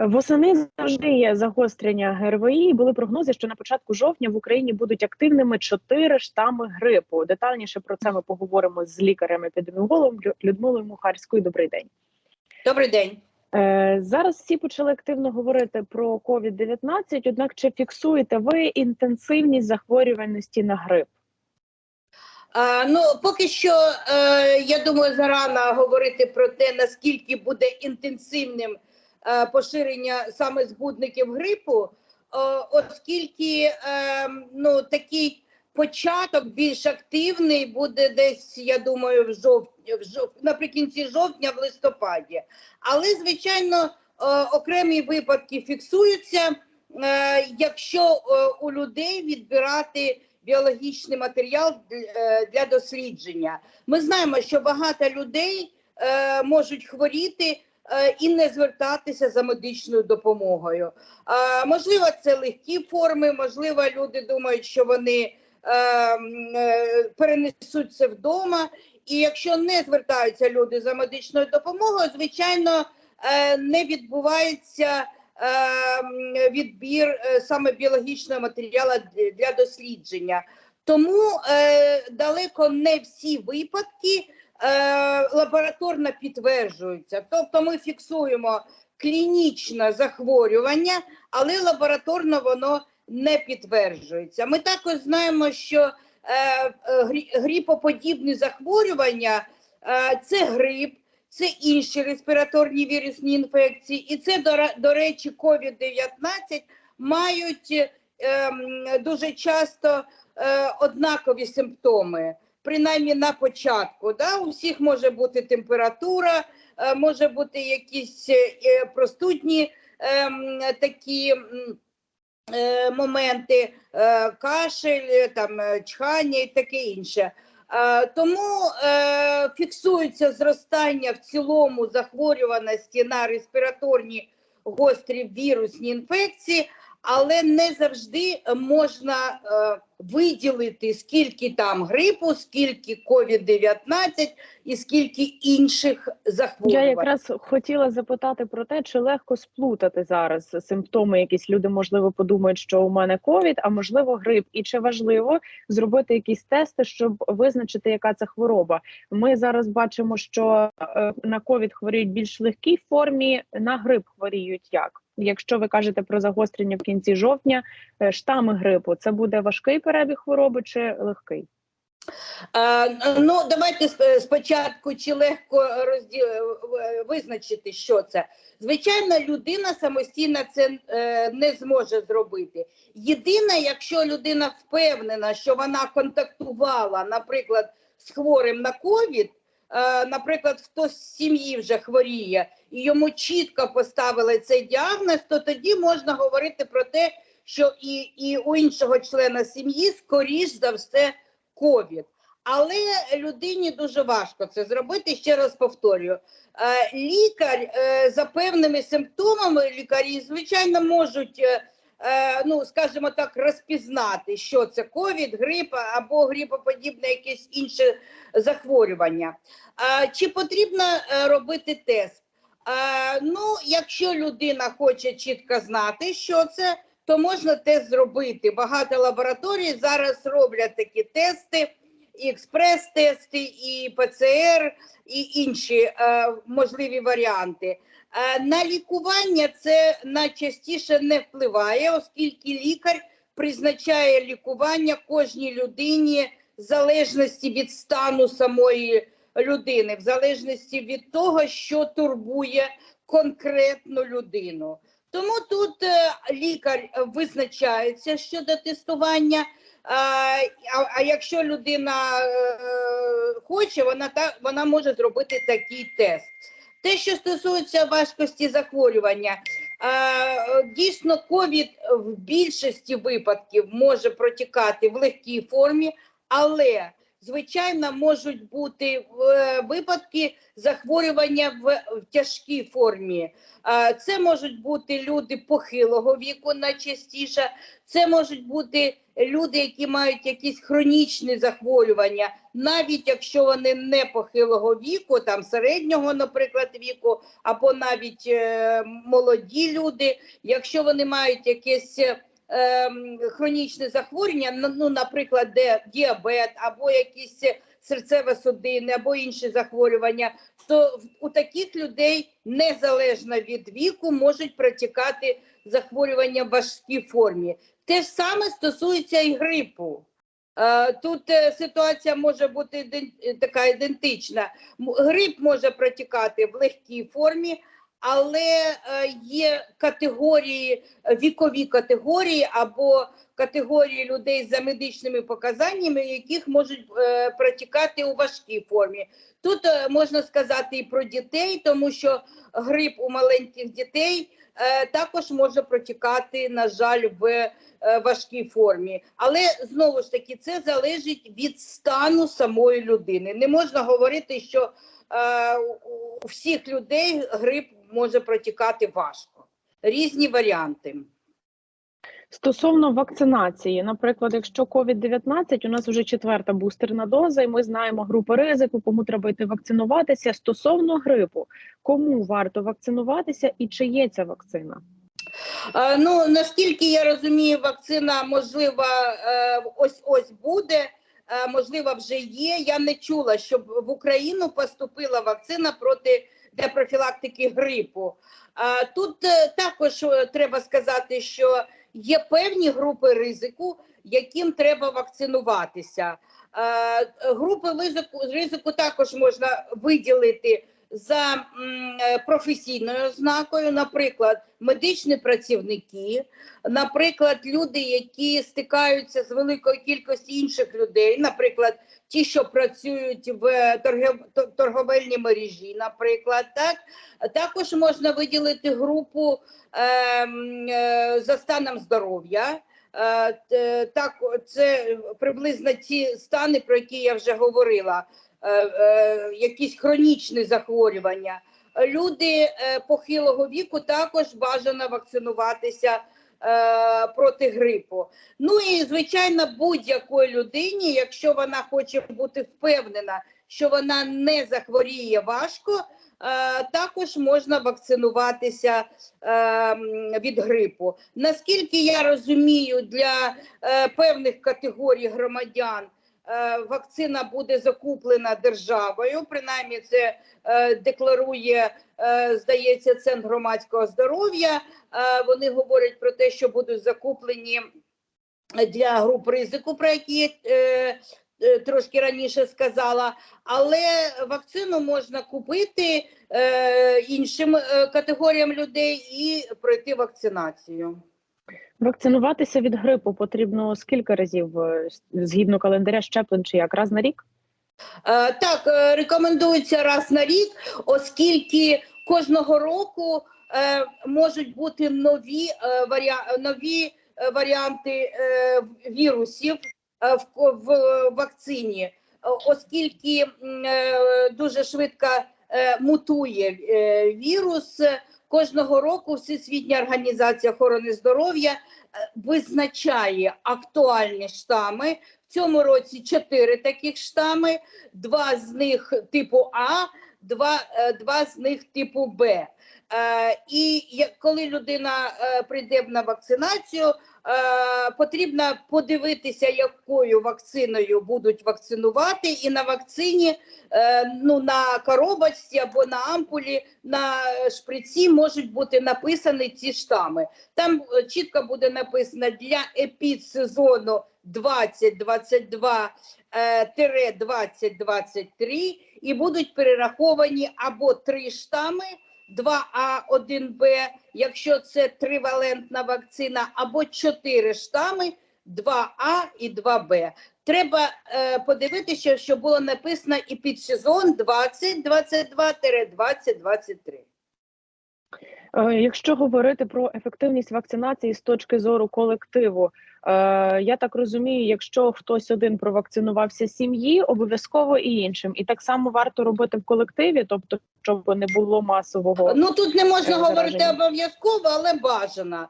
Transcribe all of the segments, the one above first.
Восени завжди є загострення ГРВІ. Були прогнози, що на початку жовтня в Україні будуть активними чотири штами грипу. Детальніше про це ми поговоримо з лікарем-епідеміологом Людмилою Мухарською. Добрий день. Добрий день. Е, зараз всі почали активно говорити про COVID-19, Однак, чи фіксуєте ви інтенсивність захворюваності на грип? А, ну, поки що, е, я думаю, зарано говорити про те, наскільки буде інтенсивним е, поширення саме збудників грипу, е, оскільки е, ну, такий початок більш активний буде десь, я думаю, в жовтні, в жов... наприкінці жовтня, в листопаді. Але, звичайно, е, окремі випадки фіксуються, е, якщо е, у людей відбирати біологічний матеріал е, для дослідження. Ми знаємо, що багато людей е, можуть хворіти е, і не звертатися за медичною допомогою. Е, Можливо, це легкі форми, можливо, люди думають, що вони е, е, перенесуть це вдома. І якщо не звертаються люди за медичною допомогою, звичайно, е, не відбувається е, відбір е, саме біологічного матеріалу для дослідження. Тому е, далеко не всі випадки е, лабораторно підтверджуються. Тобто ми фіксуємо клінічне захворювання, але лабораторно воно не підтверджується. Ми також знаємо, що е, е, грі- гріпоподібні захворювання е, це грип, це інші респіраторні вірусні інфекції, і це, до, ре- до речі, COVID-19 мають ем, дуже часто е, однакові симптоми, принаймні на початку. Да? У всіх може бути температура, е, може бути якісь е, е, простудні ем, такі. Моменти кашель, там чхання і таке інше. Тому фіксується зростання в цілому захворюваності на респіраторні гострі вірусні інфекції, але не завжди можна е, виділити, скільки там грипу, скільки COVID-19 і скільки інших захворювань. Я якраз хотіла запитати про те, чи легко сплутати зараз симптоми. Якісь люди можливо подумають, що у мене ковід, а можливо грип, і чи важливо зробити якісь тести, щоб визначити, яка це хвороба. Ми зараз бачимо, що е, на ковід хворіють більш легкій формі, на грип хворіють як. Якщо ви кажете про загострення в кінці жовтня, е, штами грипу, це буде важкий перебіг хвороби чи легкий? Е, Ну, давайте спочатку чи легко розді... е, визначити, що це. Звичайно, людина самостійно це е, не зможе зробити. Єдине, якщо людина впевнена, що вона контактувала, наприклад, з хворим на ковід, е, наприклад, хтось з сім'ї вже хворіє, і йому чітко поставили цей діагноз, то тоді можна говорити про те, що і, і у іншого члена сім'ї, скоріш за все, ковід. Але людині дуже важко це зробити. Ще раз повторюю. Е, Лікар е, за певними симптомами лікарі, звичайно, можуть, е, е, ну скажімо так, розпізнати, що це ковід, грип або грипоподібне якесь інше захворювання. Е, Чи потрібно е, робити тест? Е, Ну, якщо людина хоче чітко знати, що це, то можна тест зробити. Багато лабораторій зараз роблять такі тести, і експрес-тести, і ПЦР, і інші е, можливі варіанти. Е, на лікування це найчастіше не впливає, оскільки лікар призначає лікування кожній людині в залежності від стану самої людини, в залежності від того, що турбує конкретну людину. Тому тут е, лікар е, визначається щодо тестування. А, а, якщо людина е, хоче, вона та вона може зробити такий тест. Те, що стосується важкості захворювання, дійсно, ковід в більшості випадків може протікати в легкій формі, але звичайно, можуть бути е, випадки захворювання в, в тяжкій формі. Це можуть бути люди похилого віку найчастіше, це можуть бути люди, які мають якісь хронічні захворювання, навіть якщо вони не похилого віку, там середнього, наприклад, віку, або навіть е, молоді люди, якщо вони мають якесь е, хронічне захворювання, ну, наприклад, де діабет або якісь серцево-судинні, або інші захворювання, то у таких людей незалежно від віку можуть протікати захворювання в важкій формі. Те ж саме стосується і грипу. Е, Тут е, ситуація може бути така ідентична. Грип може протікати в легкій формі, але е, є категорії, е, вікові категорії або категорії людей за медичними показаннями, яких можуть е, протікати у важкій формі. Тут можна сказати і про дітей, тому що грип у маленьких дітей також може протікати, на жаль, в важкій формі. Але знову ж таки це залежить від стану самої людини. Не можна говорити, що у всіх людей грип може протікати важко. Різні варіанти. Стосовно вакцинації, наприклад, якщо COVID-19, у нас вже четверта бустерна доза, і ми знаємо групи ризику, кому треба йти вакцинуватися. Стосовно грипу, кому варто вакцинуватися і чи є ця вакцина? Е, Ну наскільки я розумію, вакцина можливо ось ось буде. е, Можливо, вже є. Я не чула, щоб в Україну поступила вакцина проти для профілактики грипу. Тут е, також е, треба сказати, що є певні групи ризику, яким треба вакцинуватися. Групи ризику також можна виділити за е, професійною ознакою, наприклад, медичні працівники, наприклад, люди, які стикаються з великою кількістю інших людей, наприклад, ті, що працюють в торговельній мережі, наприклад, так також можна виділити групу ем, е, за станом здоров'я. Е, Так, це приблизно ті стани, про які я вже говорила, якісь хронічні захворювання. Люди е, похилого віку також бажано вакцинуватися е, проти грипу. Ну і звичайно, будь-якої людині, якщо вона хоче бути впевнена, що вона не захворіє важко, е, також можна вакцинуватися е, від грипу. Наскільки я розумію, для е, певних категорій громадян е, вакцина буде закуплена державою, принаймні це е, декларує, е, здається, Центр громадського здоров'я. Е, Вони говорять про те, що будуть закуплені для груп ризику, про які е, е, трошки раніше сказала. Але вакцину можна купити е, іншим е, категоріям людей і пройти вакцинацію. Вакцинуватися від грипу потрібно скільки разів е, згідно календаря щеплень чи як раз на рік? Е, Так, е, рекомендується раз на рік, оскільки кожного року можуть бути нові, нові варіанти вірусів в, вакцині, оскільки дуже швидко мутує вірус. Кожного року Всесвітня організація охорони здоров'я е, визначає актуальні штами. В цьому році чотири таких штами, два з них типу А, два, е, два з них типу Б. Е, І коли людина прийде на вакцинацію, потрібно подивитися, якою вакциною будуть вакцинувати, і на вакцині, е, ну на коробочці або на ампулі, на шприці можуть бути написані ці штами. Там е, чітко буде написано для епідсезону 2022 е, тире 2023 і будуть перераховані або три штами 2А, 1Б, якщо це тривалентна вакцина, або чотири штами 2А і 2Б. Треба е, подивитися, що було написано і під сезон 2022-2023. Е, Якщо говорити про ефективність вакцинації з точки зору колективу, е, я так розумію, якщо хтось один провакцинувався сім'ї, обов'язково і іншим, і так само варто робити в колективі, тобто щоб не було масового. Ну тут не можна Е, говорити обов'язково, але бажано.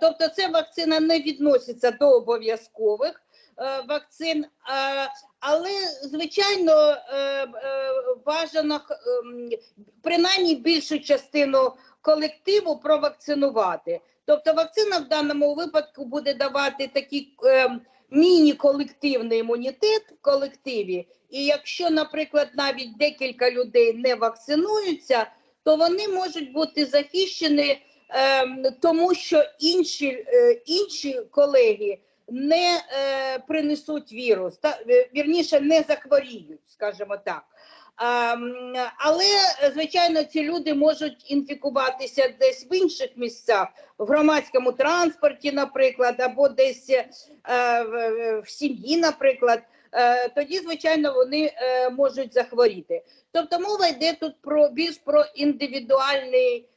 Тобто, ця вакцина не відноситься до обов'язкових вакцин, е, але звичайно е, е, бажано принаймні більшу частину колективу провакцинувати. Тобто, вакцина в даному випадку буде давати такий міні-колективний імунітет в колективі. І якщо, наприклад, навіть декілька людей не вакцинуються, то вони можуть бути захищені, ем, тому що інші, е, інші колеги не е, принесуть вірус, та е, вірніше не захворіють, скажімо так. Ем, але звичайно, ці люди можуть інфікуватися десь в інших місцях, в громадському транспорті, наприклад, або десь е, в, сім'ї, наприклад. Е, тоді, звичайно, вони можуть захворіти. Тобто мова йде тут про більш про індивідуальний,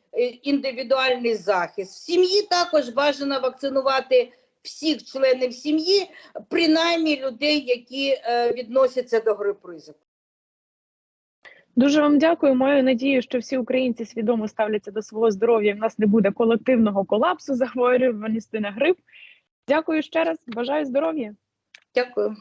індивідуальний захист. В сім'ї також бажано вакцинувати всіх членів сім'ї, принаймні людей, які е, відносяться до групи ризику. Дуже вам дякую. Маю надію, що всі українці свідомо ставляться до свого здоров'я. В нас не буде колективного колапсу захворюваності на грип. Дякую ще раз. Бажаю здоров'я. Дякую.